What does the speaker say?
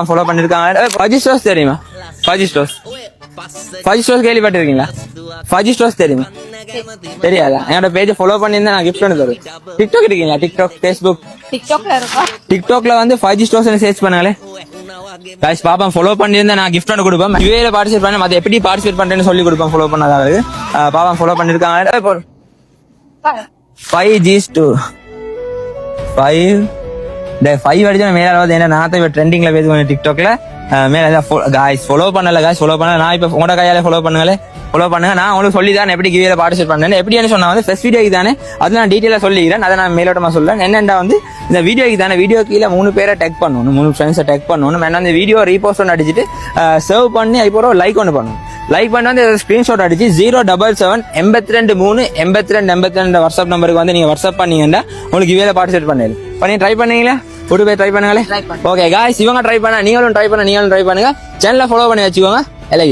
Follow பண்ணிருக்காங்க. ஃபஜி stores தெரியுமா? ஃபஜி stores ஃபஜி stores கேள்விப்பட்டிருக்கீங்களா? ஃபஜி ஸ்டோர்ஸ் தெரியுமா? தெரியாதா? என்னோட பேஜை ஃபாலோ பண்ணியிருந்தா நான் கிஃப்ட் ஒன்று தருவேன். டிக்டாக் இருக்கீங்களா? டிக்டாக் ஃபேஸ்புக் டிக்டாக்ல வந்து ஃபைவ் ஸ்டோர்ஸ் சர்ச் பண்ணுங்களே காய்ஸ் பாப்பா ஃபாலோ பண்ணியிருந்தா நான் கிஃப்ட் ஒன்று கொடுப்பேன். யூஏல பார்ட்டிசிபேட் பண்ண அதை எப்படி பார்ட்டிசிபேட் பண்றேன்னு சொல்லி கொடுப்பேன் ஃபாலோ பண்ணாதவங்களுக்கு. பாப்பா ஃபாலோ பண்ணிருக்காங்க. ஃபைவ் ஜீஸ் டூ ஃபைவ் இந்த ஃபைவ் அடிச்சு மேல வந்து என்ன? நான் இப்போ ட்ரெண்டிங்ல பேசுவேன் டிக்டாக்ல மேலே மேல காய்ஸ் ஃபாலோ பண்ணல காய்ஸ் ஃபாலோ பண்ணல. நான் இப்போ உங்களோட கையால ஃபாலோ பண்ணுங்களே. ஃபாலோ பண்ணுங்க. நான் உங்களுக்கு சொல்லி தான் எப்படி கிவியில பார்ட்டிசிபேட் பண்ணேன் எப்படின்னு சொன்னா வந்து ஃபர்ஸ்ட் வீடியோக்கு தானே. அது நான் டீட்டெயிலாக சொல்லிக்கிறேன். அதை நான் மேலோட்டமா சொல்றேன் என்னென்னா வந்து இந்த வீடியோக்கு தானே. வீடியோ கீழே மூணு பேரை டெக் பண்ணணும். மூணு ஃப்ரெண்ட்ஸை டெக் பண்ணணும். வேணா அந்த வீடியோ ரீபோஸ்ட் ஒன்று அடிச்சுட்டு சர்வ் பண்ணி அதுக்கப்புறம் லைக் ஒன்று பண்ணணும். லைக் பண்ணி வந்து ஸ்கிரீன்ஷாட் அடிச்சு ஜீரோ டபுள் செவன் எண்பத்தி ரெண்டு மூணு எண்பத்தி ரெண்டு எண்பத்தி ரெண்டு வாட்ஸ்அப் நம்பருக்கு வந்து நீங்கள் வாட்ஸ்அப் பண்ணீங்கன்னா உங்களுக்கு இவையில பார்ட்டிசிபேட் பண்ணிடு பண்ணி ட்ரை பண்ணீங்களா? ஒரு பேர் ட்ரை பண்ணுங்களே ஓகே காய்ஸ் இவங்க ட்ரை பண்ண நீங்களும் ட்ரை பண்ண நீங்களும் ட்ரை பண்ணுங்க. சேனலை ஃபாலோ பண்ணி வச்சுக்கோங்க எல்லாம்